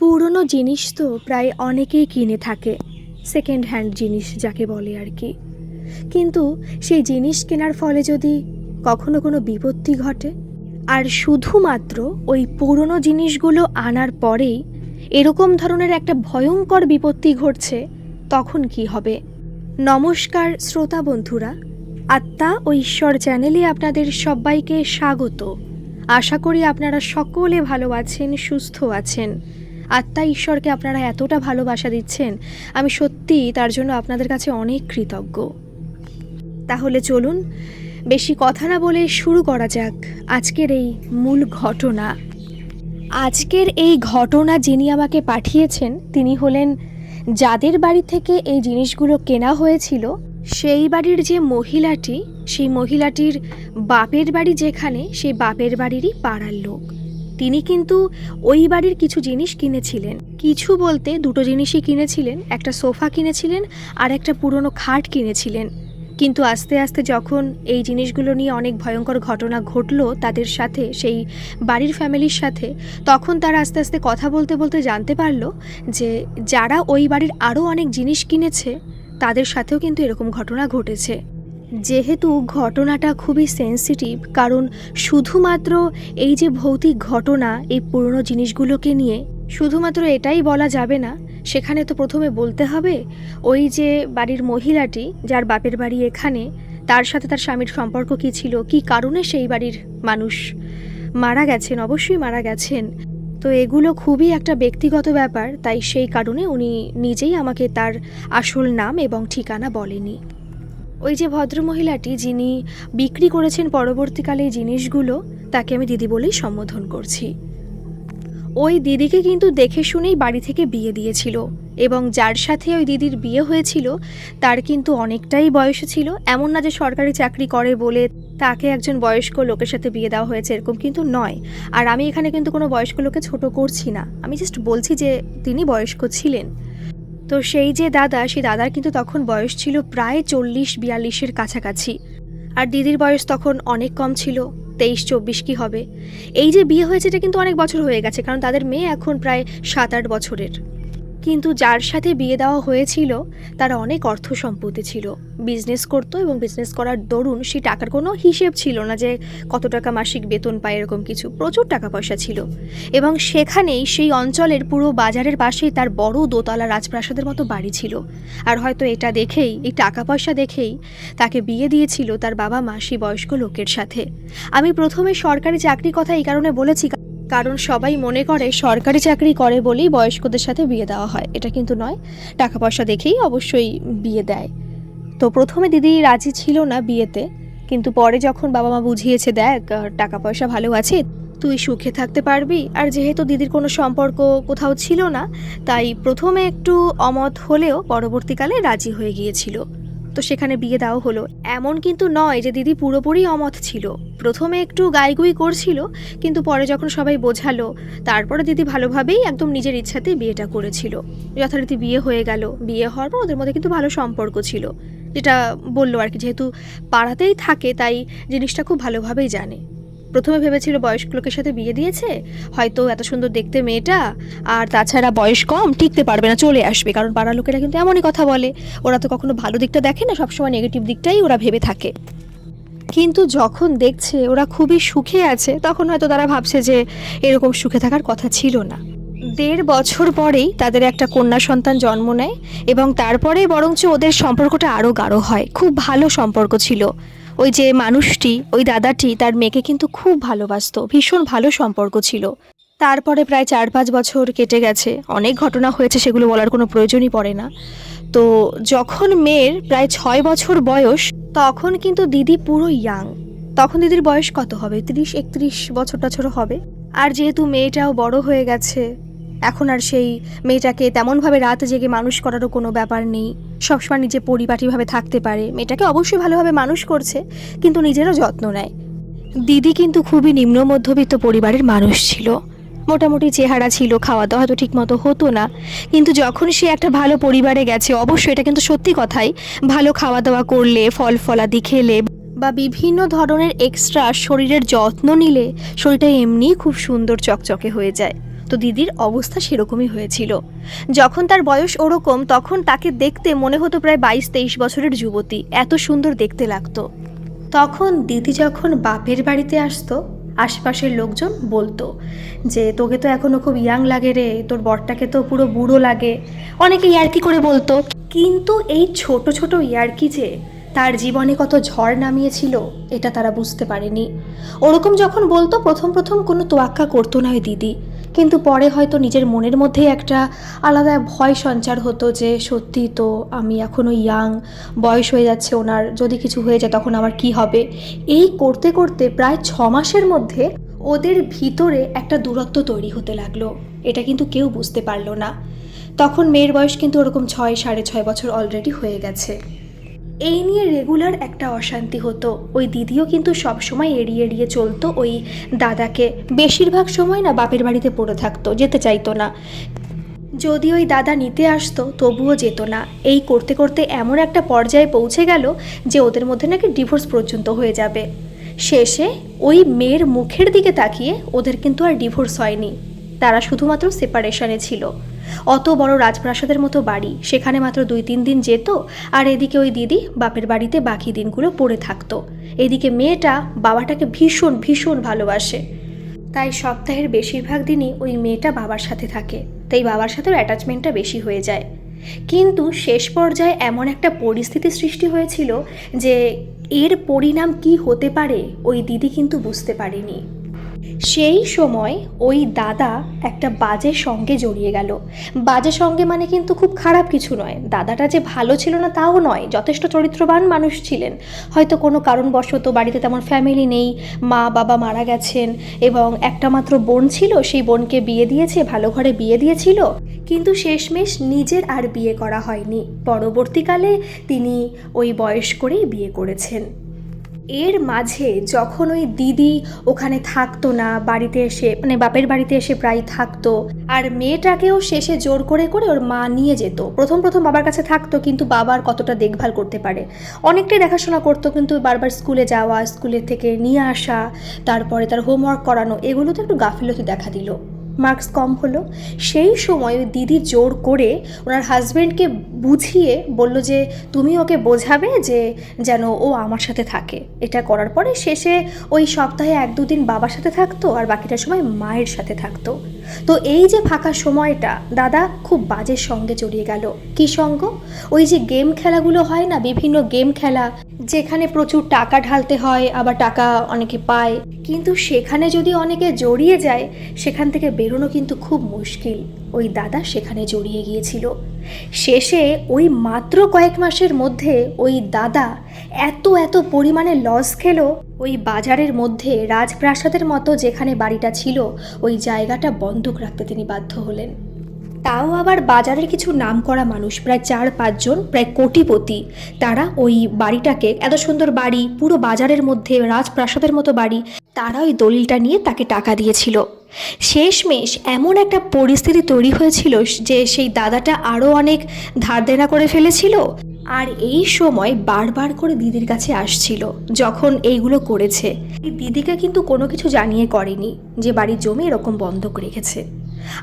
পুরনো জিনিস তো প্রায় অনেকেই কিনে থাকে সেকেন্ড হ্যান্ড জিনিস যাকে বলে আর কি। কিন্তু সেই জিনিস কেনার ফলে যদি কখনো কোনো বিপত্তি ঘটে, আর শুধুমাত্র ওই পুরনো জিনিসগুলো আনার পরেই এরকম ধরনের একটা ভয়ঙ্কর বিপত্তি ঘটছে, তখন কি হবে? নমস্কার শ্রোতা বন্ধুরা, আত্মা ও ঈশ্বর চ্যানেলে আপনাদের সবাইকে স্বাগত। আশা করি আপনারা সকলে ভালো আছেন, সুস্থ আছেন। আত্মা ঈশ্বরকে আপনারা এতটা ভালোবাসা দিচ্ছেন, আমি সত্যি তার জন্য আপনাদের কাছে অনেক কৃতজ্ঞ। তাহলে চলুন, বেশি কথা না বলে শুরু করা যাক আজকের এই মূল ঘটনা। আজকের এই ঘটনা যিনি আমাকে পাঠিয়েছেন, তিনি হলেন যাদের বাড়ি থেকে এই জিনিসগুলো কেনা হয়েছিল, সেই বাড়ির যে মহিলাটি, সেই মহিলাটির বাপের বাড়ি যেখানে, সেই বাপের বাড়িরই পাড়ার লোক। তিনি কিন্তু ওই বাড়ির কিছু জিনিস কিনেছিলেন। কিছু বলতে দুটো জিনিসই কিনেছিলেন, একটা সোফা কিনেছিলেন আর একটা পুরনো খাট কিনেছিলেন। কিন্তু আস্তে আস্তে যখন এই জিনিসগুলো নিয়ে অনেক ভয়ঙ্কর ঘটনা ঘটলো তাদের সাথে, সেই বাড়ির ফ্যামিলির সাথে, তখন তারা আস্তে আস্তে কথা বলতে বলতে জানতে পারল যে যারা ওই বাড়ির আরও অনেক জিনিস কিনেছে, তাদের সাথেও কিন্তু এরকম ঘটনা ঘটেছে। যেহেতু ঘটনাটা খুবই সেন্সিটিভ কারণ শুধুমাত্র এই যে ভৌতিক ঘটনা, এই পুরনো জিনিসগুলোকে নিয়ে শুধুমাত্র এটাই বলা যাবে না, সেখানে তো প্রথমে বলতে হবে, ওই যে বাড়ির মহিলাটি যার বাপের বাড়ি এখানে, তার সাথে তার স্বামীর সম্পর্ক কী ছিল, কী কারণে সেই বাড়ির মানুষ মারা গেছেন, অবশ্যই মারা গেছেন। তো এগুলো খুবই একটা ব্যক্তিগত ব্যাপার, তাই সেই কারণে উনি নিজেই আমাকে তার আসল নাম এবং ঠিকানা বলেনি। ওই যে ভদ্রমহিলাটি যিনি বিক্রি করেছেন পরবর্তীকালে এই জিনিসগুলো, তাকে আমি দিদি বলেই সম্বোধন করছি। ওই দিদিকে কিন্তু দেখে শুনেই বাড়ি থেকে বিয়ে দিয়েছিল এবং যার সাথে ওই দিদির বিয়ে হয়েছিল, তার কিন্তু অনেকটাই বয়স ছিল। এমন না যে সরকারি চাকরি করে বলে তাকে একজন বয়স্ক লোকের সাথে বিয়ে দেওয়া হয়েছে, এরকম কিন্তু নয়। আর আমি এখানে কিন্তু কোনো বয়স্ক লোকে ছোট করছি না। আমি জাস্ট বলছি যে তিনি বয়স্ক ছিলেন। তো সেই যে দাদা, সেই দাদার কিন্তু তখন বয়স ছিল প্রায় চল্লিশ বিয়াল্লিশের কাছাকাছি। আর দিদির বয়স তখন অনেক কম ছিল, তেইশ চব্বিশ কি হবে। এই যে বিয়ে হয়েছে, এটা কিন্তু অনেক বছর হয়ে গেছে, কারণ তাদের মেয়ে এখন প্রায় সাত আট বছরের। কিন্তু যার সাথে বিয়ে দেওয়া হয়েছিল, তার অনেক অর্থ সম্পত্তি ছিল। বিজনেস করতো এবং বিজনেস করার দরুন সেই টাকার কোনো হিসেব ছিল না যে কত টাকা মাসিক বেতন পায় এরকম কিছু। প্রচুর টাকা পয়সা ছিল। এবং সেখানেই সেই অঞ্চলের পুরো বাজারের পাশেই তার বড় দোতলা রাজপ্রাসাদের মতো বাড়ি ছিল। আর হয়তো এটা দেখেই, এই টাকা পয়সা দেখেই তাকে বিয়ে দিয়েছিল তার বাবা মা সেই বয়স্ক লোকের সাথে। আমি প্রথমে সরকারি চাকরি কথা এই কারণে বলেছি কারণ সবাই মনে করে সরকারি চাকরি করে বলেই বয়স্কদের সাথে বিয়ে দেওয়া হয়। এটা কিন্তু নয়। টাকা পয়সা দেখেই অবশ্যই বিয়ে দেয়। তো প্রথমে দিদি রাজি ছিল না বিয়েতে, কিন্তু পরে যখন বাবা মা বুঝিয়েছে, দেখ, টাকা পয়সা ভালো আছে, তুই সুখে থাকতে পারবি। আর যেহেতু দিদির কোনো সম্পর্ক কোথাও ছিল না, তাই প্রথমে একটু অমত হলেও পরবর্তীকালে রাজি হয়ে গিয়েছিল। তো সেখানে বিয়ে দেওয়া হলো। এমন কিন্তু নয় যে দিদি পুরোপুরি অমত ছিল। প্রথমে একটু গাইগুই করছিল, কিন্তু পরে যখন সবাই বোঝালো, তারপরে দিদি ভালোভাবেই একদম নিজের ইচ্ছাতে বিয়েটা করেছিল। যথারীতি বিয়ে হয়ে গেল। বিয়ে হওয়ার পর ওদের মধ্যে কিন্তু ভালো সম্পর্ক ছিল। যেটা বলল আর কি, যেহেতু পাড়াতেই থাকে, তাই জিনিসটা খুব ভালোভাবেই জানে। প্রথমে ভেবেছিল বয়স্ক লোকের সাথে বিয়ে দিয়েছে, হয়তো এত সুন্দর দেখতে মেয়েটা, আর তাছাড়া বয়স কম, টিকতে পারবে না, চলে আসবে। কারণ পাড়ার লোকেরা কিন্তু এমনই কথা বলে। ওরা তো কখনো ভালো দিকটা দেখে না, সবসময় নেগেটিভ দিকটাই ওরা ভেবে থাকে। কিন্তু যখন দেখছে ওরা খুবই সুখে আছে, তখন হয়তো তারা ভাবছে যে এরকম সুখে থাকার কথা ছিল না। দেড় বছর পরেই তাদের একটা কন্যা সন্তান জন্ম নেয় এবং তারপরে বরঞ্চ ওদের সম্পর্কটা আরও গাঢ় হয়। খুব ভালো সম্পর্ক ছিল। ওই যে মানুষটি, ওই দাদাটি তার মেয়েকে কিন্তু খুব ভালোবাসতো, ভীষণ ভালো সম্পর্ক ছিল। তারপরে প্রায় চার পাঁচ বছর কেটে গেছে, অনেক ঘটনা হয়েছে সেগুলো বলার কোনো প্রয়োজনই পড়ে না। তো যখন মেয়ের প্রায় ছয় বছর বয়স, তখন কিন্তু দিদি পুরো ইয়াং তখন দিদির বয়স কত হবে? তিরিশ, একত্রিশ বছর টছর হবে। আর যেহেতু মেয়েটাও বড় হয়ে গেছে এখন আর সেই মেয়েটাকে তেমনভাবে রাত জেগে মানুষ করারও কোনো ব্যাপার নেই। সবসময় নিজে পরিপাটিভাবে থাকতে পারে। মেয়েটাকে অবশ্যই ভালোভাবে মানুষ করছে, কিন্তু নিজেরও যত্ন নেয়। দিদি কিন্তু খুবই নিম্ন মধ্যবিত্ত পরিবারের মানুষ ছিল। মোটামুটি চেহারা ছিল খাওয়া দাওয়া হয়তো ঠিকমতো হতো না। কিন্তু যখন সে একটা ভালো পরিবারে গেছে, অবশ্যই এটা কিন্তু সত্যি কথাই। ভালো খাওয়া দাওয়া করলে, ফল ফলাদি খেলে বা বিভিন্ন ধরনের এক্সট্রা শরীরের যত্ন নিলে, শরীরটা এমনিই খুব সুন্দর চকচকে হয়ে যায়। তো দিদির অবস্থা সেরকমই হয়েছিল। যখন তার বয়স ওরকম, তখন তাকে দেখতে মনে হতো প্রায় বাইশ তেইশ বছরের যুবতী। এত সুন্দর দেখতে লাগতো। তখন দিদি যখন বাপের বাড়িতে আসতো, আশেপাশের লোকজন বলতো যে, তোকে তো এখনও খুব ইয়াং লাগে রে, তোর বরটাকে তো পুরো বুড়ো লাগে। অনেকে ইয়ার্কি করে বলতো। কিন্তু এই ছোট ছোট ইয়ার্কি যে, তার জীবনে কত ঝড় নামিয়েছিল, এটা তারা বুঝতে পারেনি। ওরকম যখন বলতো, প্রথম প্রথম কোনো তোয়াক্কা করতো না ওই দিদি। কিন্তু পরে হয়তো নিজের মনের মধ্যেই একটা আলাদা ভয় সঞ্চার হতো যে সত্যি তো আমি এখনও ইয়াং বয়স হয়ে যাচ্ছে ওনার, যদি কিছু হয়ে যায় তখন আমার কি হবে? এই করতে করতে প্রায় ছ মাসের মধ্যে ওদের ভিতরে একটা দূরত্ব তৈরি হতে লাগল। এটা কিন্তু কেউ বুঝতে পারল না। তখন মেয়ের বয়স কিন্তু ওরকম ছয়, সাড়ে ছয় বছর অলরেডি হয়ে গেছে। এই নিয়ে রেগুলার একটা অশান্তি হতো। ওই দিদিও কিন্তু সব সময় এড়িয়ে এড়িয়ে চলতো ওই দাদাকে। বেশিরভাগ সময় না বাপের বাড়িতে পড়ে থাকতো, যেতে চাইতো না। যদি ওই দাদা নিতে আসতো, তবুও যেত না। এই করতে করতে এমন একটা পর্যায়ে পৌঁছে গেল যে ওদের মধ্যে নাকি ডিভোর্স পর্যন্ত হয়ে যাবে। শেষে ওই মেয়ের মুখের দিকে তাকিয়ে ওদের কিন্তু আর ডিভোর্স হয়নি। তারা শুধুমাত্র সেপারেশনে ছিল। অত বড় রাজপ্রাসাদের মতো বাড়ি। সেখানে মাত্র দুই তিন দিন যেত, আর এদিকে ওই দিদি বাপের বাড়িতে বাকি দিনগুলো পড়ে থাকতো। এদিকে মেয়েটা বাবাটাকে ভীষণ ভীষণ ভালোবাসে। তাই সপ্তাহের বেশিরভাগ দিনই ওই মেয়েটা বাবার সাথে থাকে। তাই বাবার সাথেও অ্যাটাচমেন্টটা বেশি হয়ে যায়। কিন্তু শেষ পর্যায়ে এমন একটা পরিস্থিতি সৃষ্টি হয়েছিল যে এর পরিণাম কি হতে পারে, ওই দিদি কিন্তু বুঝতে পারেনি। সেই সময় ওই দাদা একটা বাজে সঙ্গে জড়িয়ে গেল। বাজে সঙ্গে মানে কিন্তু খুব খারাপ কিছু নয়। দাদাটা যে ভালো ছিল না তাও নয়, যথেষ্ট চরিত্রবান মানুষ ছিলেন। হয়তো কোনো কারণবশত বাড়িতে তেমন ফ্যামিলি নেই, মা, বাবা মারা গেছেন এবং একটা মাত্র বোন ছিল, সেই বোনকে বিয়ে দিয়েছে, ভালো ঘরে বিয়ে দিয়েছিল। কিন্তু শেষমেশ নিজের আর বিয়ে করা হয়নি। পরবর্তীকালে তিনি ওই বয়স করেই বিয়ে করেছেন। এর মাঝে যখন ওই দিদি ওখানে থাকতো না, বাড়িতে এসে মানে বাপের বাড়িতে এসে প্রায় থাকতো, আর মেয়েটাকেও শেষে জোর করে করে ওর মা নিয়ে যেত। প্রথম প্রথম বাবার কাছে থাকতো, কিন্তু বাবার কতটা দেখভাল করতে পারে। অনেকটাই দেখাশোনা করতো, কিন্তু বারবার স্কুলে যাওয়া স্কুলের থেকে নিয়ে আসা, তারপরে তার হোমওয়ার্ক করানো, এগুলোতে একটু গাফিলতি দেখা দিল। মার্কস কম হলো। সেই সময় দিদি জোর করে ওনার হাজব্যান্ডকে বুঝিয়ে বলল যে, তুমি ওকে বোঝাবে যে, যেন ও আমার সাথে থাকে। এটা করার পরে শেষে ওই সপ্তাহে এক দুদিন বাবার সাথে থাকতো আর বাকিটা সময় মায়ের সাথে থাকতো। তো এই যে ফাঁকা সময়টা, দাদা খুব বাজের সঙ্গে জড়িয়ে গেল। কি সঙ্গ? ওই যে গেম খেলাগুলো হয় না, বিভিন্ন গেম খেলা। যেখানে প্রচুর টাকা ঢালতে হয়, আবার টাকা অনেকে পায়। কিন্তু সেখানে যদি অনেকে জড়িয়ে যায়, সেখান থেকে বেরোনো কিন্তু খুব মুশকিল। ওই দাদা সেখানে জড়িয়ে গিয়েছিল। শেষে ওই মাত্র কয়েক মাসের মধ্যে ওই দাদা এত এত পরিমাণে লস খেলো। ওই বাজারের মধ্যে রাজপ্রাসাদের মতো যেখানে বাড়িটা ছিল, ওই জায়গাটা বন্ধক রাখতে তিনি বাধ্য হলেন। তাও আবার বাজারের কিছু নামকরা মানুষ, প্রায় চার পাঁচজন, প্রায় কোটিপতি। তারা ওই বাড়িটাকে, এত সুন্দর বাড়ি, পুরো বাজারের মধ্যে, রাজপ্রাসাদের মতো বাড়ি, তারা ওই দলিলটা নিয়ে তাকে টাকা দিয়েছিল। শেষমেশ এমন একটা পরিস্থিতি তৈরি হয়েছিল যে সেই দাদাটা আরও অনেক ধার দেনা করে ফেলেছিল আর এই সময় বারবার করে দিদির কাছে আসছিল যখন এইগুলো করেছে। দিদিকে কিন্তু কোনো কিছু জানিয়ে করেনি যে বাড়ির জমি এরকম বন্ধক রেখেছে।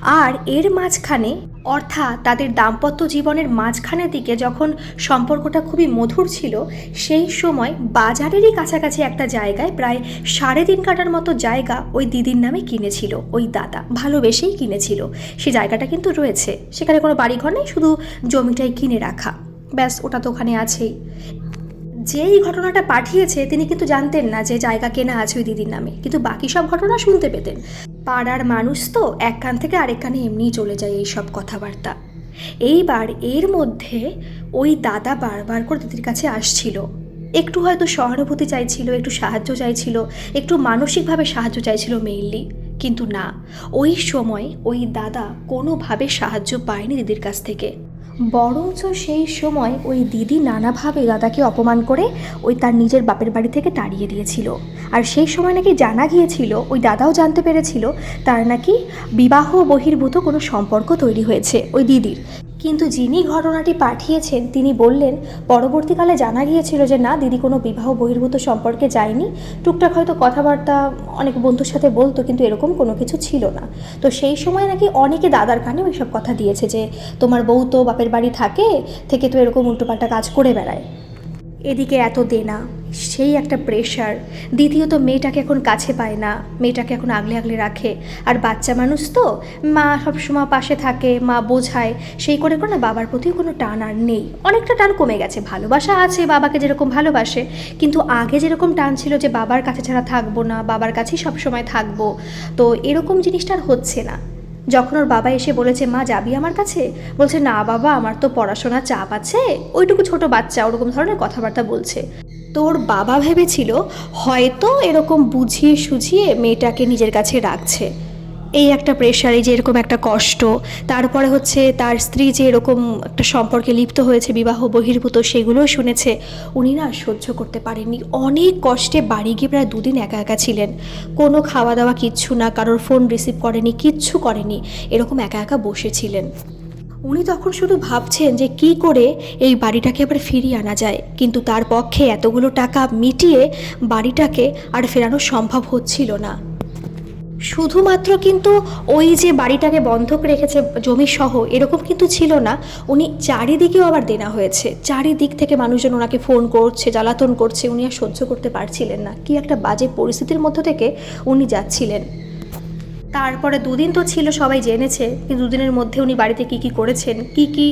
আর এর মাঝখানে অর্থাৎ তাদের দাম্পত্য জীবনের মাঝখানের দিকে যখন সম্পর্কটা খুবই মধুর ছিল, সেই সময় বাজারেরই কাছাকাছি একটা জায়গায় প্রায় সাড়ে তিন কাটার মতো জায়গা ওই দিদির নামে কিনেছিল, ওই দাদা। ভালোবেসেই কিনেছিল। সে জায়গাটা কিন্তু রয়েছে। সেখানে কোনো বাড়িঘর নেই, শুধু জমিটাই কিনে রাখা। ব্যাস, ওটা তো ওখানে আছেই। যেই ঘটনাটা পাঠিয়েছে, তিনি কিন্তু জানতেন না যে জায়গা কেনা আছে ওই দিদির নামে। কিন্তু বাকি সব ঘটনা শুনতে পেতেন। পাড়ার মানুষ তো এক কান থেকে আরেকখানে এমনিই চলে যায় এই সব কথাবার্তা। এইবার এর মধ্যে ওই দাদা বারবার করে দিদির কাছে আসছিল। একটু হয়তো সহানুভূতি চাইছিল, একটু সাহায্য চাইছিল, একটু মানসিকভাবে সাহায্য চাইছিল মেইনলি কিন্তু না। ওই সময় ওই দাদা কোনোভাবে সাহায্য পায়নি দিদির কাছ থেকে। বরঞ্চ সেই সময় ওই দিদি নানাভাবে দাদাকে অপমান করে ওই তার নিজের বাপের বাড়ি থেকে তাড়িয়ে দিয়েছিল। আর সেই সময় নাকি জানা গিয়েছিল, ওই দাদাও জানতে পেরেছিল, তার নাকি বিবাহ বহির্ভূত কোনো সম্পর্ক তৈরি হয়েছে ওই দিদির। কিন্তু যিনি ঘটনাটি পাঠিয়েছেন, তিনি বললেন, পরবর্তীকালে জানা গিয়েছিল যে না, দিদি কোনো বিবাহ বহির্ভূত সম্পর্কে যায়নি। টুকটাক হয়তো কথাবার্তা অনেক বন্ধুর সাথে বলতো, কিন্তু এরকম কোনো কিছু ছিল না। তো সেই সময় নাকি অনেকে দাদার কানে ওইসব কথা দিয়েছে যে, তোমার বউ তো বাপের বাড়ি থাকে, থেকে তো এরকম উল্টোপাল্টা কাজ করে বেড়ায়। এদিকে এত দেনা, সেই একটা প্রেশার দ্বিতীয়ত, মেয়েটাকে এখন কাছে পায় না। মেয়েটাকে এখন আগলে আগলে রাখে। আর বাচ্চা মানুষ তো, মা সবসময় পাশে থাকে, মা বোঝায়। সেই করে করে না বাবার প্রতিও কোনো টান আর নেই। অনেকটা টান কমে গেছে। ভালোবাসা আছে বাবাকে যেরকম ভালোবাসে, কিন্তু আগে যেরকম টান ছিল যে বাবার কাছে ছাড়া থাকব না, বাবার কাছেই সবসময় থাকব, তো এরকম জিনিসটা আর হচ্ছে না। যখন ওর বাবা এসে বলেছে, মা, যাবি আমার কাছে? বলছে, না বাবা, আমার তো পড়াশোনা চাপ আছে। ওইটুকু ছোট বাচ্চা ওরকম ধরনের কথাবার্তা বলছে। তো ওর বাবা ভেবেছিল হয়তো এরকম বুঝিয়ে সুঝিয়ে মেয়েটাকে নিজের কাছে রাখছে। এই একটা প্রেশার যে এরকম একটা কষ্ট, তারপরে হচ্ছে তার স্ত্রী যে এরকম একটা সম্পর্কে লিপ্ত হয়েছে, বিবাহ বহির্ভূত সেগুলোও শুনেছে, উনি না সহ্য করতে পারেননি। অনেক কষ্টে বাড়ি গিয়ে প্রায় দুদিন একা একা ছিলেন। কোনো খাওয়া দাওয়া কিচ্ছু না, কারোর ফোন রিসিভ করেনি, কিচ্ছু করেনি, এরকম একা একা বসেছিলেন। উনি তখন শুধু ভাবছেন যে কি করে এই বাড়িটাকে আবার ফিরিয়ে আনা যায়, কিন্তু তার পক্ষে এতগুলো টাকা মিটিয়ে বাড়িটাকে আর ফেরানো সম্ভব হচ্ছিল না। শুধুমাত্র কিন্তু ওই যে বাড়িটাকে বন্ধক রেখেছে জমি সহ এরকম কিন্তু ছিল না। উনি চারিদিকেও আবার দেনা হয়েছে। চারিদিক থেকে মানুষজন ওনাকে ফোন করছে, জ্বালাতন করছে। উনি আর সহ্য করতে পারছিলেন না। কি একটা বাজে পরিস্থিতির মধ্য থেকে উনি যাচ্ছিলেন। তারপরে দুদিন তো ছিল, সবাই জেনেছে, কিন্তু দুদিনের মধ্যে উনি বাড়িতে কি কি করেছেন, কি কি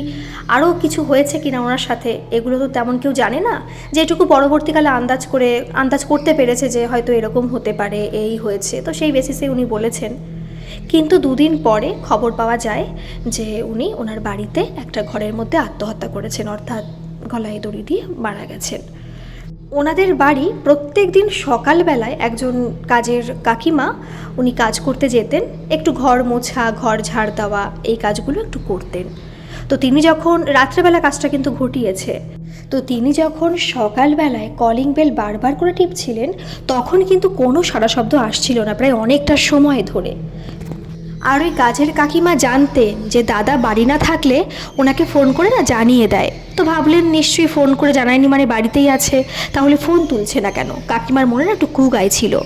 আরও কিছু হয়েছে কিনা ওনার সাথে, এগুলো তো তেমন কেউ জানে না। যেটুকু পরবর্তীকালে আন্দাজ করে, আন্দাজ করতে পেরেছে যে হয়তো এরকম হতে পারে, এই হয়েছে, তো সেই বেসিসে উনি বলেছেন। কিন্তু দুদিন পরে খবর পাওয়া যায় যে উনি ওনার বাড়িতে একটা ঘরের মধ্যে আত্মহত্যা করেছেন, অর্থাৎ গলায় দড়ি দিয়ে মারা গেছেন। ওনাদের বাড়ি প্রত্যেক দিন সকালবেলায় একজন কাজের কাকিমা উনি কাজ করতে যেতেন। একটু ঘর মোছা, ঘর ঝাড় দেওয়া, এই কাজগুলো একটু করতেন। তো তিনি যখন রাত্রেবেলা কাজটা কিন্তু ঘটিয়েছে, তো তিনি যখন সকালবেলায় কলিং বেল বারবার করে টিপছিলেন, তখন কিন্তু কোনো সারা শব্দ আসছিল না, প্রায় অনেকটা সময় ধরে। আর ওই কাজের কাকিমা জানতেন যে দাদা বাড়ি না থাকলে ওনাকে ফোন করে না জানিয়ে দেয়। তো ভাবলেন নিশ্চয়ই ফোন করে জানায়নি মানে বাড়িতেই আছে। তাহলে ফোন তুলছে না কেন? কাকিমার মনে না একটু কু ছিল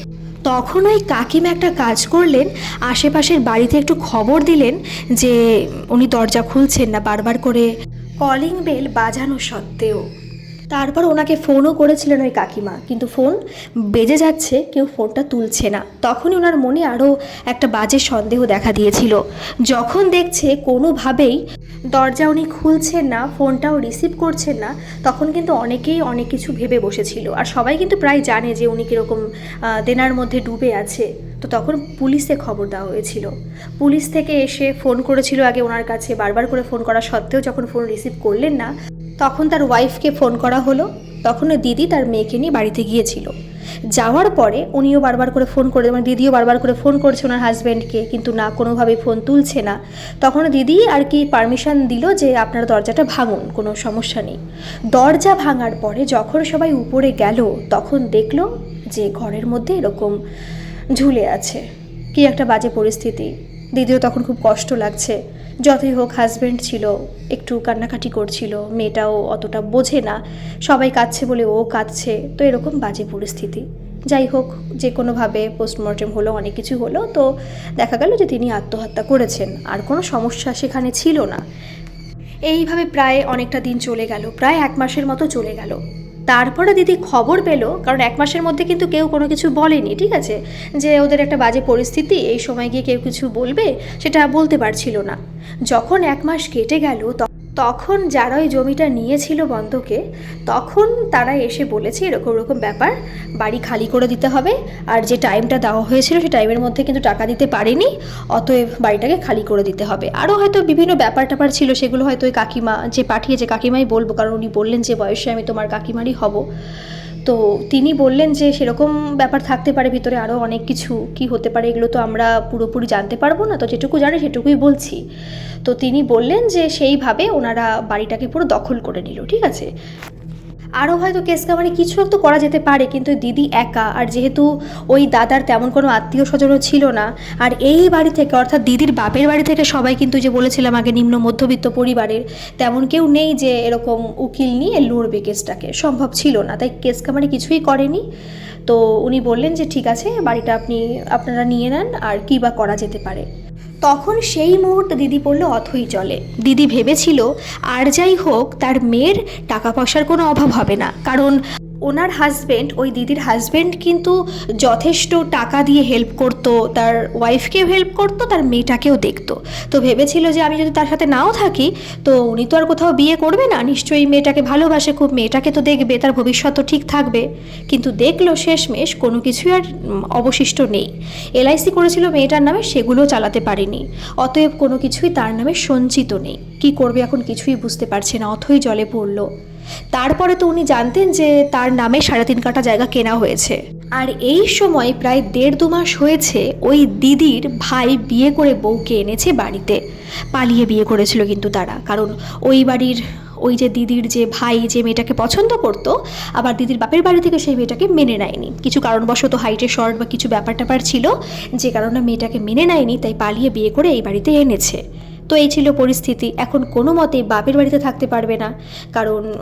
তখন ওই কাকিমা একটা কাজ করলেন, আশেপাশের বাড়িতে একটু খবর দিলেন যে উনি দরজা খুলছেন না বারবার করে। কলিং বেল বাজানো সত্ত্বেও তারপর ওনাকে ফোনও করেছিলেন ওই কাকিমা। কিন্তু ফোন বেজে যাচ্ছে, কেউ ফোনটা তুলছে না। তখনই ওনার মনে আরও একটা বাজে সন্দেহ দেখা দিয়েছিল। যখন দেখছে কোনোভাবেই দরজা উনি খুলছেন না, ফোনটাও রিসিভ করছেন না, তখন কিন্তু অনেকেই অনেক কিছু ভেবে বসেছিল। আর সবাই কিন্তু প্রায় জানে যে উনি কীরকম দেনার মধ্যে ডুবে আছে। তো তখন পুলিশে খবর দেওয়া হয়েছিল। পুলিশ থেকে এসে ফোন করেছিল আগে ওনার কাছে। বারবার করে ফোন করা সত্ত্বেও যখন ফোন রিসিভ করলেন না তখন তার ওয়াইফকে ফোন করা হলো। তখন দিদি তার মেয়েকে নিয়ে বাড়িতে গিয়েছিল। যাওয়ার পরে উনিও বারবার করে ফোন করে মানে দিদিও বারবার করে ফোন করছে ওনার হাজব্যান্ডকে কিন্তু না কোনোভাবে ফোন তুলছে না। তখন দিদি আর কি পারমিশন দিল যে আপনার দরজাটা ভাঙুন, কোনো সমস্যা নেই। দরজা ভাঙার পরে যখন সবাই উপরে গেল, তখন দেখল যে ঘরের মধ্যে এরকম ঝুলে আছে। কি একটা বাজে পরিস্থিতি। দিদিও তখন খুব কষ্ট লাগছে। যতই হোক হাজব্যান্ড ছিল, একটু কান্নাকাটি করছিল, মেয়েটাও অতটা বোঝে না, সবাই কাঁদছে বলে ও কাঁদছে, তো এরকম বাজে পরিস্থিতি। যাই হোক, যে কোনোভাবে পোস্টমর্টেম হলো, অনেক কিছু হলো, তো দেখা গেল যে তিনি আত্মহত্যা করেছেন, আর কোনো সমস্যা সেখানে ছিল না। এইভাবে প্রায় অনেকটা দিন চলে গেল, প্রায় এক মাসের মতো চলে গেল। তারপরে দিদি খবর পেল, কারণ এক মাসের মধ্যে কিন্তু কেউ কোনো কিছু বলেনি, ঠিক আছে? যে ওদের একটা বাজে পরিস্থিতি, এই সময় গিয়ে কেউ কিছু বলবে, সেটা বলতে পারছিল না। যখন এক মাস কেটে গেল ত- তখন যারা ওই জমিটা নিয়েছিল বন্ধকে, তখন তারা এসে বলেছে এরকম এরকম ব্যাপার, বাড়ি খালি করে দিতে হবে। আর যে টাইমটা দেওয়া হয়েছিল সেই টাইমের মধ্যে কিন্তু টাকা দিতে পারেনি, অতএব বাড়িটাকে খালি করে দিতে হবে। আরও হয়তো বিভিন্ন ব্যাপার ট্যাপার ছিল, সেগুলো হয়তো ওই কাকিমা, যে পাঠিয়েছে কাকিমাই বলব, কারণ উনি বললেন যে, বয়সে আমি তোমার কাকিমারই হব। তো তিনি বললেন যে সেরকম ব্যাপার থাকতে পারে, ভিতরে আরও অনেক কিছু কি হতে পারে, এগুলো তো আমরা পুরোপুরি জানতে পারব না, তো যেটুকু জানি সেটুকুই বলছি। তো তিনি বললেন যে সেইভাবে ওনারা বাড়িটাকে পুরো দখল করে নিল, ঠিক আছে? আরও হয়তো কেস কামারি কিছু একটা করা যেতে পারে, কিন্তু দিদি একা, আর যেহেতু ওই দাদার তেমন কোনো আত্মীয় স্বজনও ছিল না, আর এই বাড়ি থেকে, অর্থাৎ দিদির বাপের বাড়ি থেকে সবাই কিন্তু যে বলেছিলাম আগে নিম্ন মধ্যবিত্ত পরিবারের, তেমন কেউ নেই যে এরকম উকিল নিয়ে লড়বে কেসটাকে সম্ভব ছিল না, তাই কেস কামারি কিছুই করেনি। তো উনি বললেন যে, ঠিক আছে, বাড়িটা আপনি, আপনারা নিয়ে নেন, আর কী বা করা যেতে পারে। তখন সেই মুহূর্তে দিদি পড়ল অথই চলে দিদি ভেবেছিল, আর যাই হোক, তার মেয়ের টাকা পয়সার কোনো অভাব হবে না। কারণ ওনার হাজবেন্ড ওই দিদির হাজবেন্ড কিন্তু যথেষ্ট টাকা দিয়ে হেল্প করতো, তার ওয়াইফকেও হেল্প করতো, তার মেয়েটাকেও দেখতো। তো ভেবেছিল যে আমি যদি তার সাথে নাও থাকি, তো উনি তো আর কোথাও বিয়ে করবে না, নিশ্চয়ই মেয়েটাকে ভালোবাসে, খুব মেয়েটাকে তো দেখবে, তার ভবিষ্যৎ তো ঠিক থাকবে। কিন্তু দেখল শেষমেশ কোনো কিছুই আর অবশিষ্ট নেই। এলআইসি করেছিল মেয়েটার নামে, সেগুলো চালাতে পারেনি। অতএব কোনো কিছুই তার নামে সঞ্চিত নেই। কি করবে এখন কিছুই বুঝতে পারছে না, অথই জলে পড়ল। তারপরে তো উনি জানতেন যে তার নামে সাড়ে তিন কাটা জায়গা কেনা হয়েছে। আর এই সময় প্রায় দেড় দু মাস হয়েছে ওই দিদির ভাই বিয়ে করে বউকে এনেছে বাড়িতে। পালিয়ে বিয়ে করেছিল কিন্তু তারা। কারণ ওই বাড়ির ওই যে দিদির যে ভাই যে মেয়েটাকে পছন্দ করতো, আবার দিদির বাপের বাড়ি থেকে সেই মেয়েটাকে মেনে নেয়নি। কিছু কারণবশত হাইটে শর্ট বা কিছু ব্যাপার ট্যাপার ছিল, যে কারণে মেয়েটাকে মেনে নেয়নি, তাই পালিয়ে বিয়ে করে এই বাড়িতে এনেছে। তো এই ছিল পরিস্থিতি। এখন কোনো মতে বাপের বাড়িতে থাকতে পারবে না। কারণ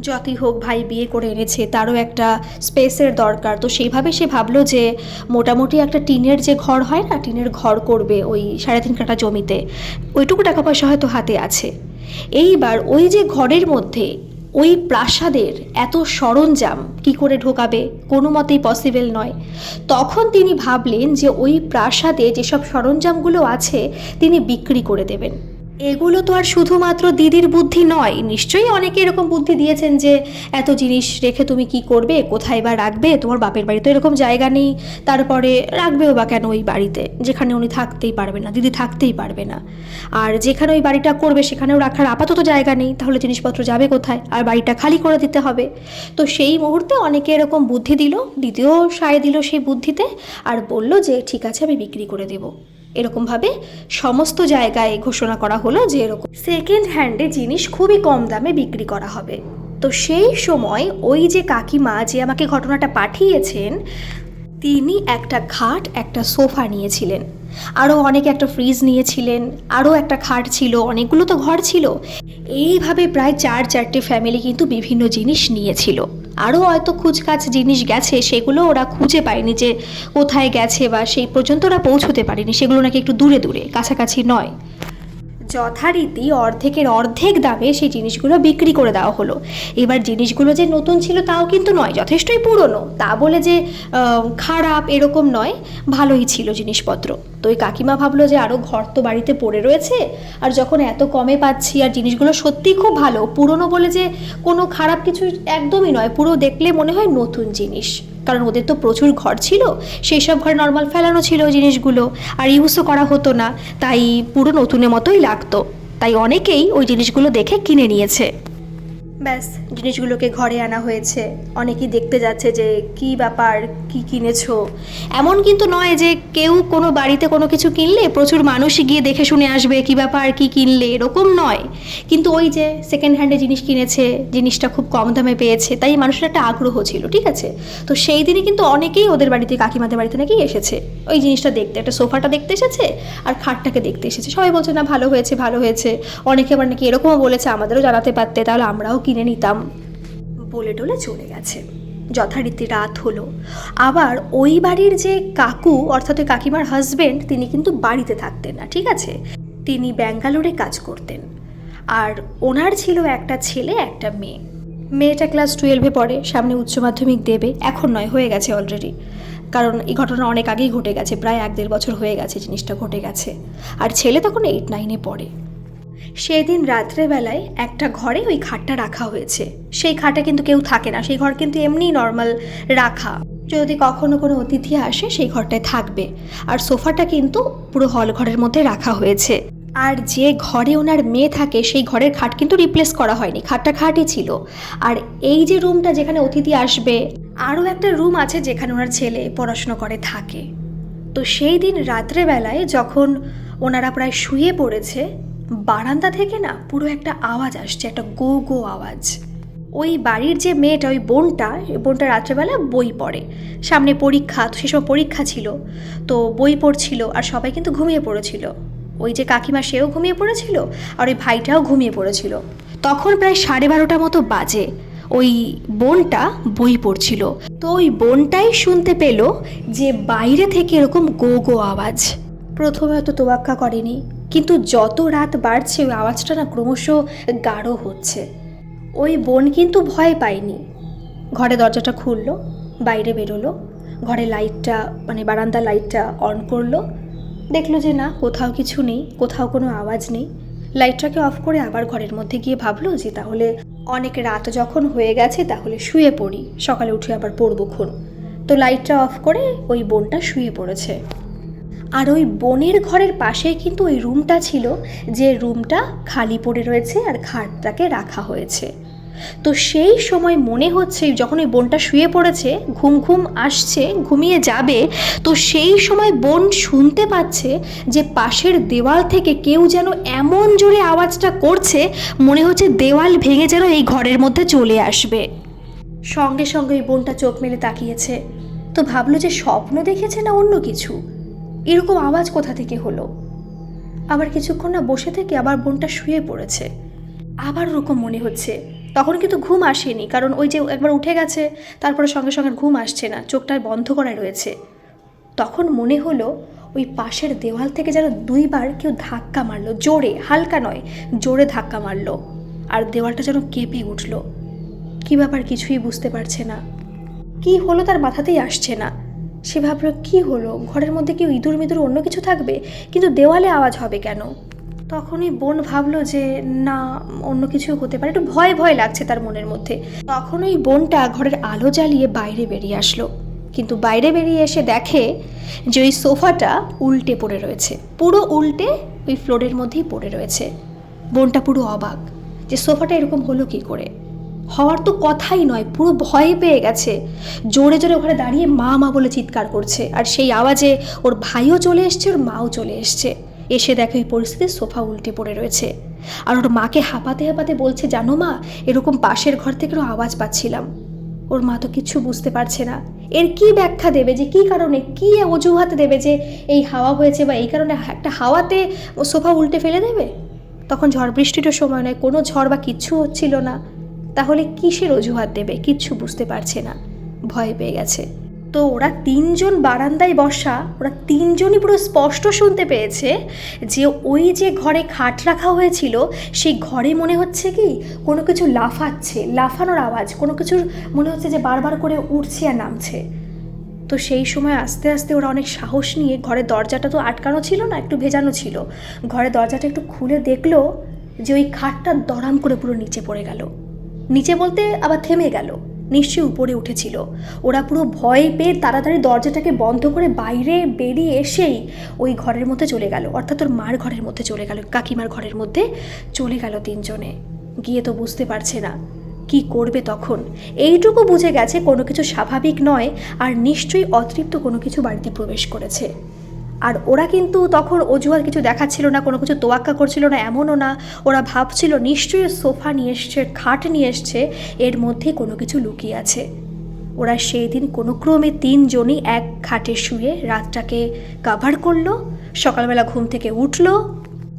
যতই হোক ভাই বিয়ে করে এনেছে, তারও একটা স্পেসের দরকার। তো সেইভাবে সে ভাবলো যে মোটামুটি একটা টিনের যে ঘর হয় না, টিনের ঘর করবে ওই সাড়ে তিন কাটা জমিতে। ওইটুকু টাকা পয়সা হয়তো হাতে আছে। এইবার ওই যে ঘরের মধ্যে ওই প্রাসাদের এত সরঞ্জাম কি করে ঢোকাবে, কোনো মতেই পসিবল নয়। তখন তিনি ভাবলেন যে ওই প্রাসাদে যেসব সরঞ্জামগুলো আছে, তিনি বিক্রি করে দেবেন। এগুলো তো আর শুধুমাত্র দিদির বুদ্ধি নয়। নিশ্চয়ই অনেকে এরকম বুদ্ধি দিয়েছেন যে, এত জিনিস রেখে তুমি কি করবে? কোথায় বা রাখবে? তোমার বাপের বাড়ি তো এরকম জায়গা নেই। তারপরে রাখবেও বা কেন ওই বাড়িতে? যেখানে উনি থাকতেই পারবে না, দিদি থাকতেই পারবে না। আর যেখানে ওই বাড়িটা করবে, সেখানেও রাখার আপাতত জায়গা নেই। তাহলে জিনিসপত্র যাবে কোথায়? আর বাড়িটা খালি করে দিতে হবে। তো সেই মুহূর্তে অনেকে এরকম বুদ্ধি দিল। দ্বিতীয় সায় দিল সেই বুদ্ধিতে আর বলল যে, ঠিক আছে, আমি বিক্রি করে দেবো। এরকমভাবে সমস্ত জায়গায় ঘোষণা করা হলো যে এরকম সেকেন্ড হ্যান্ডে জিনিস খুবই কম দামে বিক্রি করা হবে। তো সেই সময় ওই যে কাকিমা যে আমাকে ঘটনাটা পাঠিয়েছেন, তিনি একটা খাট, একটা সোফা নিয়েছিলেন। আরও অনেকে একটা ফ্রিজ নিয়েছিলেন, আরও একটা খাট ছিল, অনেকগুলো তো ঘর ছিল। এইভাবে প্রায় চার চারটে ফ্যামিলি কিন্তু বিভিন্ন জিনিস নিয়েছিল। আরও হয়তো খুচকাচ জিনিস গেছে, সেগুলো ওরা খুঁজে পায়নি যে কোথায় গেছে বা সেই পর্যন্ত ওরা পৌঁছতে পারেনি। সেগুলো নাকি একটু দূরে দূরে, কাছাকাছি নয়। যথারীতি অর্ধেকের অর্ধেক দামে সেই জিনিসগুলো বিক্রি করে দেওয়া হলো। এবার জিনিসগুলো যে নতুন ছিল তাও কিন্তু নয়, যথেষ্টই পুরনো। তা বলে যে খারাপ এরকম নয়, ভালোই ছিল জিনিসপত্র। তো ওই কাকিমা ভাবলো যে আরও ঘর তো বাড়িতে পড়ে রয়েছে, আর যখন এত কমে পাচ্ছি আর জিনিসগুলো সত্যিই খুব ভালো, পুরনো বলে যে কোনো খারাপ কিছু একদমই নয়, পুরো দেখলে মনে হয় নতুন জিনিস। কারণ ওদের তো প্রচুর ঘর ছিল, সেই সব ঘরে নর্মাল ফেলানো ছিল জিনিসগুলো, আর ইউজও করা হতো না, তাই পুরো নতুনের মতোই লাগতো। তাই অনেকেই ওই জিনিসগুলো দেখে কিনে নিয়েছে। ব্যাস, জিনিসগুলোকে ঘরে আনা হয়েছে। অনেকেই দেখতে যাচ্ছে যে কি ব্যাপার, কি কিনেছো। এমন কিন্তু নয় যে কেউ কোনো বাড়িতে কোনো কিছু কিনলে প্রচুর মানুষই গিয়ে দেখে শুনে আসবে কি ব্যাপার, কি কিনলে, এরকম নয়। কিন্তু ওই যে সেকেন্ড হ্যান্ডে জিনিস কিনেছে, জিনিসটা খুব কম দামে পেয়েছে, তাই মানুষের একটা আগ্রহ ছিল, ঠিক আছে? তো সেই দিনই কিন্তু অনেকেই ওদের বাড়িতে, কাকিমাদের বাড়িতে নাকি এসেছে। ওই জিনিসটা দেখতে, একটা সোফাটা দেখতে এসেছে আর খাটটাকে দেখতে এসেছে। সবাই বলছে, না, ভালো হয়েছে ভালো হয়েছে। অনেকে আবার নাকি এরকমও বলেছে, আমাদেরও জানাতে পারতে, তাহলে আমরাও কিনে নিতাম। বলে টলে চলে গেছে। যথারীতি রাত হলো। আবার ওই বাড়ির যে কাকু, অর্থাৎ ওই কাকিমার হাজবেন্ড তিনি কিন্তু বাড়িতে থাকতেন না, ঠিক আছে? তিনি ব্যাঙ্গালোরে কাজ করতেন। আর ওনার ছিল একটা ছেলে, একটা মেয়ে। মেয়েটা ক্লাস টুয়েলভে পড়ে, সামনে উচ্চ মাধ্যমিক দেবে। এখন নয়, হয়ে গেছে অলরেডি কারণ এই ঘটনা অনেক আগেই ঘটে গেছে, প্রায় এক দেড় বছর হয়ে গেছে জিনিসটা ঘটে গেছে। আর ছেলে তখন এইট নাইনে পড়ে। সেদিন রাত্রেবেলায় একটা ঘরে ওই খাটটা রাখা হয়েছে। সেই খাটে কিন্তু কেউ থাকে না। সেই ঘর কিন্তু এমনি নর্মাল রাখা। যদি কখনো কোনো অতিথি আসে, সেই ঘরটায় থাকবে। আর সোফাটা কিন্তু পুরো হল ঘরের মধ্যে রাখা হয়েছে। আর যে ঘরে ওনার মেয়ে থাকে, সেই ঘরের খাট কিন্তু রিপ্লেস করা হয়নি। খাটটা খাটই ছিল। আর এই যে রুমটা যেখানে অতিথি আসবে, আরও একটা রুম আছে যেখানে ওনার ছেলে পড়াশুনো করে থাকে। তো সেই দিন রাত্রেবেলায় যখন ওনারা প্রায় শুয়ে পড়েছে বারান্দা থেকে না পুরো একটা আওয়াজ আসছে, একটা গো গো আওয়াজ। ওই বাড়ির যে মেয়েটা, ওই বোনটা বোনটা রাত্রেবেলা বই পড়ে। সামনে পরীক্ষা তো সেসব পরীক্ষা ছিল। তো বই পড়ছিল আর সবাই কিন্তু ঘুমিয়ে পড়েছিল। ওই যে কাকিমা, সেও ঘুমিয়ে পড়েছিল আর ওই ভাইটাও ঘুমিয়ে পড়েছিল। তখন প্রায় সাড়ে বারোটা মতো বাজে। ওই বোনটা বই পড়ছিল। তো ওই বোনটাই শুনতে পেল যে বাইরে থেকে এরকম গো গো আওয়াজ। প্রথমে হয়তো তোয়াক্কা করেনি কিন্তু যত রাত বাড়ছে, ওই আওয়াজটা না ক্রমশ গাঢ় হচ্ছে। ওই বোন কিন্তু ভয় পায়নি। ঘরে দরজাটা খুললো, বাইরে বেরোলো, ঘরে লাইটটা মানে বারান্দা লাইটটা অন করল। দেখল যে না, কোথাও কিছু নেই, কোথাও কোনো আওয়াজ নেই। লাইটটাকে অফ করে আবার ঘরের মধ্যে গিয়ে ভাবলো যে তাহলে অনেক রাত যখন হয়ে গেছে, তাহলে শুয়ে পড়ি। সকালে উঠে আবার পড়ব খুন। তো লাইটটা অফ করে ওই বোনটা শুয়ে পড়েছে। আর ওই বোনের ঘরের পাশে কিন্তু ওই রুমটা ছিল, যে রুমটা খালি পড়ে রয়েছে আর খাটটাকে রাখা হয়েছে। তো সেই সময় মনে হচ্ছে যখন ওই বোনটা শুয়ে পড়েছে, ঘুম ঘুম আসছে, ঘুমিয়ে যাবে, তো সেই সময় বোন শুনতে পাচ্ছে যে পাশের দেওয়াল থেকে কেউ যেন এমন জোরে আওয়াজটা করছে, মনে হচ্ছে দেওয়াল ভেঙে যেন এই ঘরের মধ্যে চলে আসবে। সঙ্গে সঙ্গে ওই বোনটা চোখ মেলে তাকিয়েছে। তো ভাবলো যে স্বপ্ন দেখেছে না অন্য কিছু? এরকম আওয়াজ কোথা থেকে হলো? আবার কিছুক্ষণ না বসে থেকে আবার বোনটা শুয়ে পড়েছে। আবার ওরকম মনে হচ্ছে। তখন কিন্তু ঘুম আসেনি, কারণ ওই যে একবার উঠে গেছে, তারপরে সঙ্গে সঙ্গে ঘুম আসছে না, চোখটা বন্ধ করায় রয়েছে। তখন মনে হলো ওই পাশের দেওয়াল থেকে যেন দুইবার কেউ ধাক্কা মারলো, জোরে, হালকা নয়, জোরে ধাক্কা মারলো। আর দেওয়ালটা যেন কেঁপে উঠল। কী ব্যাপার কিছুই বুঝতে পারছে না। কি হলো তার মাথাতেই আসছে না। সে ভাবলো, কি হলো? ঘরের মধ্যে কেউ ইঁদুর মিদুর অন্য কিছু থাকবে? কিন্তু দেওয়ালে আওয়াজ হবে কেন? তখনই বোন ভাবলো যে, না, অন্য কিছু হতে পারে। একটু ভয় ভয় লাগছে তার মনের মধ্যে। তখন ওই বোনটা ঘরের আলো জ্বালিয়ে বাইরে বেরিয়ে আসলো। কিন্তু বাইরে বেরিয়ে এসে দেখে যে ওই সোফাটা উল্টে পড়ে রয়েছে। পুরো উল্টে ওই ফ্লোরের মধ্যেই পড়ে রয়েছে। বোনটা পুরো অবাক যে সোফাটা এরকম হলো কি করে? হওয়ার তো কথাই নয়, পুরো ভয় পেয়ে গেছে। জোরে জোরে ওখানে দাঁড়িয়ে মা মা বলে চিৎকার করছে, আর সেই আওয়াজে ওর ভাইও চলে এসছে, ওর মাও চলে এসছে। এসে দেখে ওই পরিস্থিতির সোফা উল্টে পড়ে রয়েছে। আর ওর মাকে হাঁপাতে হাঁপাতে বলছে, জানো মা, এরকম পাশের ঘর থেকেও আওয়াজ পাচ্ছিলাম। ওর মা তো কিছু বুঝতে পারছে না। এর কি ব্যাখ্যা দেবে যে, কি কারণে, কি অজুহাত দেবে যে, এই হাওয়া হয়েছে বা এই কারণে একটা হাওয়াতে সোফা উল্টে ফেলে দেবে? তখন ঝড় বৃষ্টিরও সময় নয়, কোনো ঝড় বা কিচ্ছু হচ্ছিল না। তাহলে কিসের অজুহাত দেবে? কিচ্ছু বুঝতে পারছে না। ভয় পেয়ে গেছে। তো ওরা তিনজন বারান্দায় বসা, ওরা তিনজনই পুরো স্পষ্ট শুনতে পেয়েছে যে ওই যে ঘরে খাট রাখা হয়েছিল, সেই ঘরে মনে হচ্ছে কি কোনো কিছু লাফাচ্ছে, লাফানোর আওয়াজ, কোনো কিছুর মনে হচ্ছে যে বারবার করে উঠছে আর নামছে। তো সেই সময় আস্তে আস্তে ওরা অনেক সাহস নিয়ে ঘরের দরজাটা তো আটকানো ছিল না, একটু ভেজানো ছিল। ঘরের দরজাটা একটু খুলে দেখল যে ওই খাটটা দরাম করে পুরো নিচে পড়ে গেল। নিচে বলতে আবার থেমে গেল। নিশ্চয়ই উপরে উঠেছিল। ওরা পুরো ভয় পেয়ে তাড়াতাড়ি দরজাটাকে বন্ধ করে বাইরে বেরিয়ে এসেই ওই ঘরের মধ্যে চলে গেল। অর্থাৎ ওর মার ঘরের মধ্যে চলে গেল, কাকিমার ঘরের মধ্যে চলে গেল তিনজনে। গিয়ে তো বুঝতে পারছে না, কি করবে তখন? এইটুকু বুঝে গেছে কোনো কিছু স্বাভাবিক নয়, আর নিশ্চয়ই অতৃপ্ত কোনো কিছু বাড়িতে প্রবেশ করেছে। আর ওরা কিন্তু তখন অজুহাত কিছু দেখাচ্ছিল না, কোনো কিছু তোয়াক্কা করছিল না, এমনও না। ওরা ভাবছিল, নিশ্চয়ই সোফা নিয়ে এসছে, খাট নিয়ে এসছে, এর মধ্যে কোনো কিছু লুকিয়ে আছে। ওরা সেই দিন কোনো ক্রমে তিনজনই এক খাটে শুয়ে রাতটাকে কাভার করল, সকালবেলা ঘুম থেকে উঠল।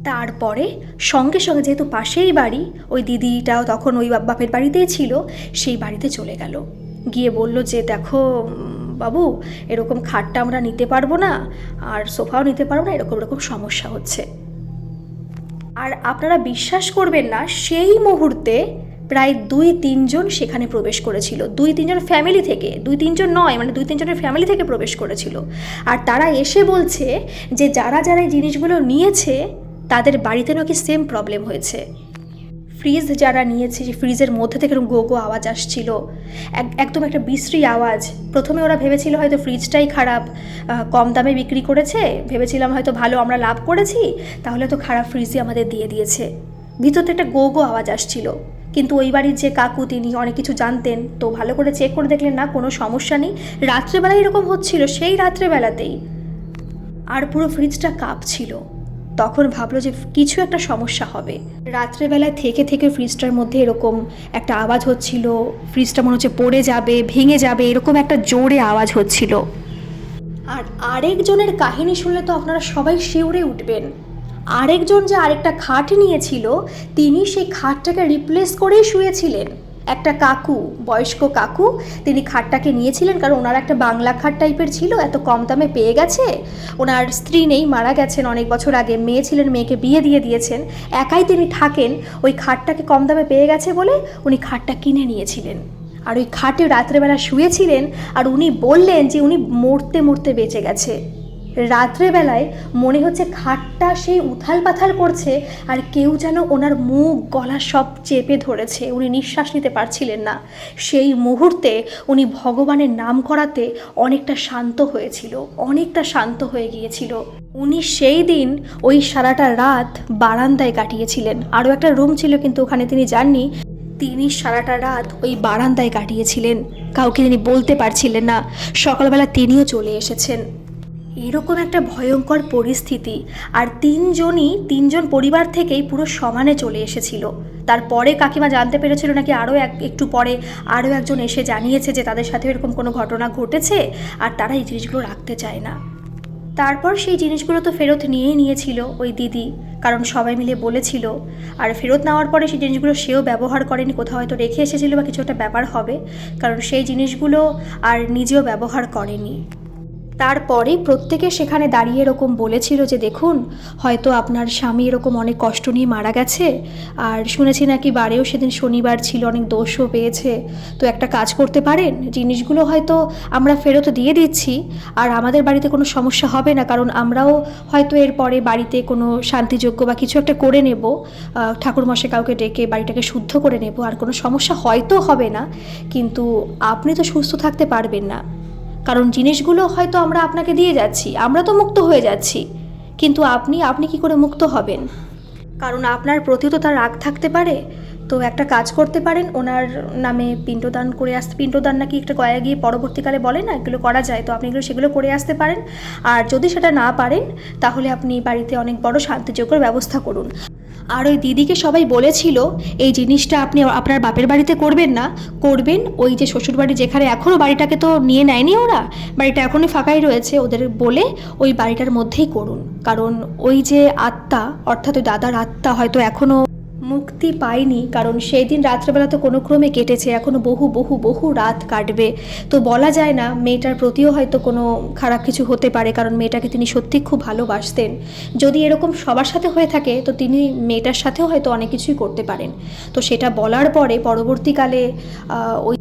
তারপরে সঙ্গে সঙ্গে যেহেতু পাশেই বাড়ি, ওই দিদিটাও তখন ওই বাপের বাড়িতেই ছিল, সেই বাড়িতে চলে গেল। গিয়ে বলল যে, দেখো বাবু, এরকম খাটটা আমরা নিতে পারব না, আর সোফাও নিতে পারব না, এরকম এরকম সমস্যা হচ্ছে। আর আপনারা বিশ্বাস করবেন না, সেই মুহূর্তে প্রায় দুই তিনজন সেখানে প্রবেশ করেছিল। দুই তিনজন ফ্যামিলি থেকে, দুই তিনজন নয় মানে দুই তিনজনের ফ্যামিলি থেকে প্রবেশ করেছিল। আর তারা এসে বলছে যে, যারা যারা এই জিনিসগুলো নিয়েছে, তাদের বাড়িতে নাকি সেম প্রবলেম হয়েছে। ফ্রিজ যারা নিয়েছে যে ফ্রিজের মধ্যে থেকে গো গো আওয়াজ আসছিল। এক, একদম একটা বিশ্রী আওয়াজ। প্রথমে ওরা ভেবেছিল হয়তো ফ্রিজটাই খারাপ কম দামে বিক্রি করেছে। ভেবেছিলাম হয়তো ভালো আমরা লাভ করেছি, তাহলে তো খারাপ ফ্রিজই আমাদের দিয়ে দিয়েছে। ভিতর থেকে একটা গো গো আওয়াজ আসছিল। কিন্তু ওই বাড়ির যে কাকু, তিনি অনেক কিছু জানতেন। তো ভালো করে চেক করে দেখলেন, না, কোনো সমস্যা নেই। রাত্রেবেলায় এরকম হচ্ছিল, সেই রাত্রেবেলাতেই। আর পুরো ফ্রিজটা কাঁপছিল। তখন ভাবলো যে কিছু একটা সমস্যা হবে। রাত্রেবেলায় থেকে থেকে ফ্রিজটার মধ্যে এরকম একটা আওয়াজ হচ্ছিল। ফ্রিজটা মনে হচ্ছে পড়ে যাবে, ভেঙে যাবে, এরকম একটা জোরে আওয়াজ হচ্ছিল। আর আরেকজনের কাহিনী শুনলে তো আপনারা সবাই শিউরে উঠবেন। আরেকজন যে আরেকটা খাট নিয়েছিল, তিনি সেই খাটটাকে রিপ্লেস করেই শুয়েছিলেন। একটা কাকু, বয়স্ক কাকু, তিনি খাটটাকে নিয়েছিলেন কারণ ওনার একটা বাংলা খাট টাইপের ছিল, এত কম দামে পেয়ে গেছে। ওনার স্ত্রী নেই, মারা গেছেন অনেক বছর আগে, মেয়ে ছিলেন, মেয়েকে বিয়ে দিয়ে দিয়েছেন। একাই তিনি থাকেন, ওই খাটটাকে কম দামে পেয়ে গেছে বলে উনি খাটটা কিনে নিয়েছিলেন। আর ওই খাটে রাত্রেবেলা শুয়েছিলেন, আর উনি বললেন যে উনি মরতে মরতে বেঁচে গেছে। রাত্রেবেলায় মনে হচ্ছে খাটটা সেই উথাল পাথাল করছে আর কেউ যেন ওনার মুখ, গলা সব চেপে ধরেছে। উনি নিঃশ্বাস নিতে পারছিলেন না। সেই মুহূর্তে উনি ভগবানের নাম করাতে অনেকটা শান্ত হয়েছিল, অনেকটা শান্ত হয়ে গিয়েছিল। উনি সেই দিন ওই সারাটা রাত বারান্দায় কাটিয়েছিলেন। আরও একটা রুম ছিল কিন্তু ওখানে তিনি যাননি। তিনি সারাটা রাত ওই বারান্দায় কাটিয়েছিলেন। কাউকে তিনি বলতে পারছিলেন না। সকালবেলা তিনিও চলে এসেছেন। এরকম একটা ভয়ঙ্কর পরিস্থিতি আর তিনজনই, তিনজন পরিবার থেকেই পুরো সমানে চলে এসেছিল। তারপরে কাকিমা জানতে পেরেছিল নাকি আরও এক, একটু পরে আরও একজন এসে জানিয়েছে যে তাদের সাথে এরকম কোনো ঘটনা ঘটেছে আর তারা এই জিনিসগুলো রাখতে চায় না। তারপর সেই জিনিসগুলো তো ফেরত নিয়েই নিয়েছিল ওই দিদি, কারণ সবাই মিলে বলেছিল। আর ফেরত নেওয়ার পরে সেই জিনিসগুলো সেও ব্যবহার করেনি, কোথাও হয়তো রেখে এসেছিল বা কিছু একটা ব্যাপার হবে, কারণ সেই জিনিসগুলো আর নিজেও ব্যবহার করেনি। তারপরে প্রত্যেকে সেখানে দাঁড়িয়ে এরকম বলেছিল যে, দেখুন, হয়তো আপনার স্বামী এরকম অনেক কষ্ট নিয়ে মারা গেছে। আর শুনেছি নাকি বারেও সেদিন শনিবার ছিল, অনেক দোষও পেয়েছে। তো একটা কাজ করতে পারেন, জিনিসগুলো হয়তো আমরা ফেরত দিয়ে দিচ্ছি। আর আমাদের বাড়িতে কোনো সমস্যা হবে না, কারণ আমরাও হয়তো এরপরে বাড়িতে কোনো শান্তিযোগ্য বা কিছু একটা করে নেব। ঠাকুরমশাই কাউকে ডেকে বাড়িটাকে শুদ্ধ করে নেব। আর কোনো সমস্যা হয়তো হবে না, কিন্তু আপনি তো সুস্থ থাকতে পারবেন না। কারণ জিনিসগুলো হয়তো আমরা আপনাকে দিয়ে যাচ্ছি, আমরা তো মুক্ত হয়ে যাচ্ছি। কিন্তু আপনি আপনি কি করে মুক্ত হবেন? কারণ আপনার প্রতি তো তার রাগ থাকতে পারে। তো একটা কাজ করতে পারেন, ওনার নামে পিণ্ডদান করে আসতে, পিণ্ডদান নাকি একটা গয়া গিয়ে পরবর্তীকালে বলে না, এগুলো করা যায়, তো আপনি এগুলো, সেগুলো করে আসতে পারেন। আর যদি সেটা না পারেন, তাহলে আপনি বাড়িতে অনেক বড় শান্তিযোগ্যর ব্যবস্থা করুন। আর ওই দিদিকে সবাই বলেছিল, এই জিনিসটা আপনি আপনার বাপের বাড়িতে করবেন না। করবেন, ওই যে শ্বশুরবাড়ি যেখানে এখনও বাড়িটাকে তো নিয়ে নেয়নি ওরা, বাড়িটা এখনই ফাঁকাই রয়েছে, ওদের বলে ওই বাড়িটার মধ্যেই করুন। কারণ ওই যে আত্মা, অর্থাৎ ওই দাদার আত্মা হয়তো এখনও মুক্তি পাইনি, কারণ সেই দিন রাত্রেবেলা তো কোনো ক্রমে কেটেছে এখনও বহু বহু বহু রাত কাটবে। তো বলা যায় না, মেয়েটার প্রতিও হয়তো কোনো খারাপ কিছু হতে পারে, কারণ মেয়েটাকে তিনি সত্যি খুব ভালোবাসতেন। যদি এরকম সবার সাথে হয়ে থাকে, তো তিনি মেয়েটার সাথেও হয়তো অনেক কিছুই করতে পারেন। তো সেটা বলার পরে পরবর্তীকালে ওই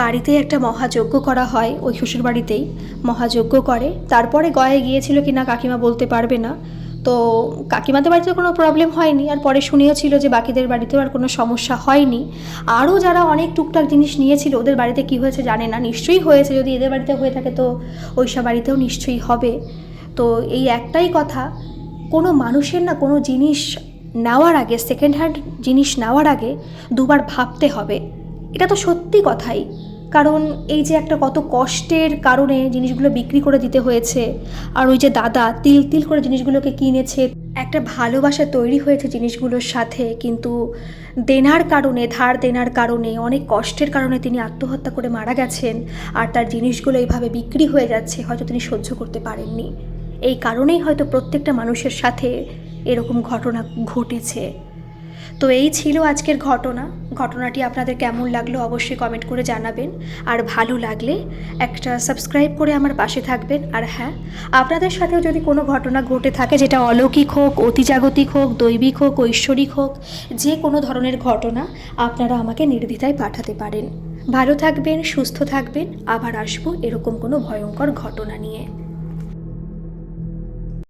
বাড়িতে একটা মহাযজ্ঞ করা হয়, ওই শ্বশুর বাড়িতেই মহাযজ্ঞ করে। তারপরে গয়ে গিয়েছিল কি না কাকিমা বলতে পারবে না। তো কাকিমাদের বাড়িতে কোনো প্রবলেম হয়নি। আর পরে শুনিয়েছিল যে বাকিদের বাড়িতেও আর কোনো সমস্যা হয়নি। আরও যারা অনেক টুকটাক জিনিস নিয়েছিল, ওদের বাড়িতে কি হয়েছে জানে না। নিশ্চয়ই হয়েছে, যদি এদের বাড়িতে হয়ে থাকে তো ওইসব বাড়িতেও নিশ্চয়ই হবে। তো এই একটাই কথা, কোনো মানুষের না কোনো জিনিস নেওয়ার আগে সেকেন্ড হ্যান্ড জিনিস নেওয়ার আগে দুবার ভাবতে হবে। এটা তো সত্যি কথাই। কারণ এই যে একটা কত কষ্টের কারণে জিনিসগুলো বিক্রি করে দিতে হয়েছে, আর ওই যে দাদা তিল তিল করে জিনিসগুলোকে কিনেছে, একটা ভালোবাসা তৈরি হয়েছে জিনিসগুলোর সাথে, কিন্তু দেনার কারণে, ধার দেনার কারণে, অনেক কষ্টের কারণে তিনি আত্মহত্যা করে মারা গেছেন, আর তার জিনিসগুলো এইভাবে বিক্রি হয়ে যাচ্ছে, হয়তো তিনি সহ্য করতে পারেননি। এই কারণেই হয়তো প্রত্যেকটা মানুষের সাথে এরকম ঘটনা ঘটেছে। তো এই ছিল আজকের ঘটনা। ঘটনাটি আপনাদের কেমন লাগল অবশ্যই কমেন্ট করে জানাবেন। আর ভালো লাগলে একটা সাবস্ক্রাইব করে আমার পাশে থাকবেন। আর হ্যাঁ আপনাদের সাথেও যদি কোনো ঘটনা ঘটে থাকে, যেটা অলৌকিক হোক, অতিজাগতিক হোক, দৈবিক হোক, ঐশ্বরিক হোক, যে কোনো ধরনের ঘটনা, আপনারা আমাকে নির্দ্বিধায় পাঠাতে পারেন। ভালো থাকবেন, সুস্থ থাকবেন, আবার আসব এরকম কোনো ভয়ঙ্কর ঘটনা নিয়ে।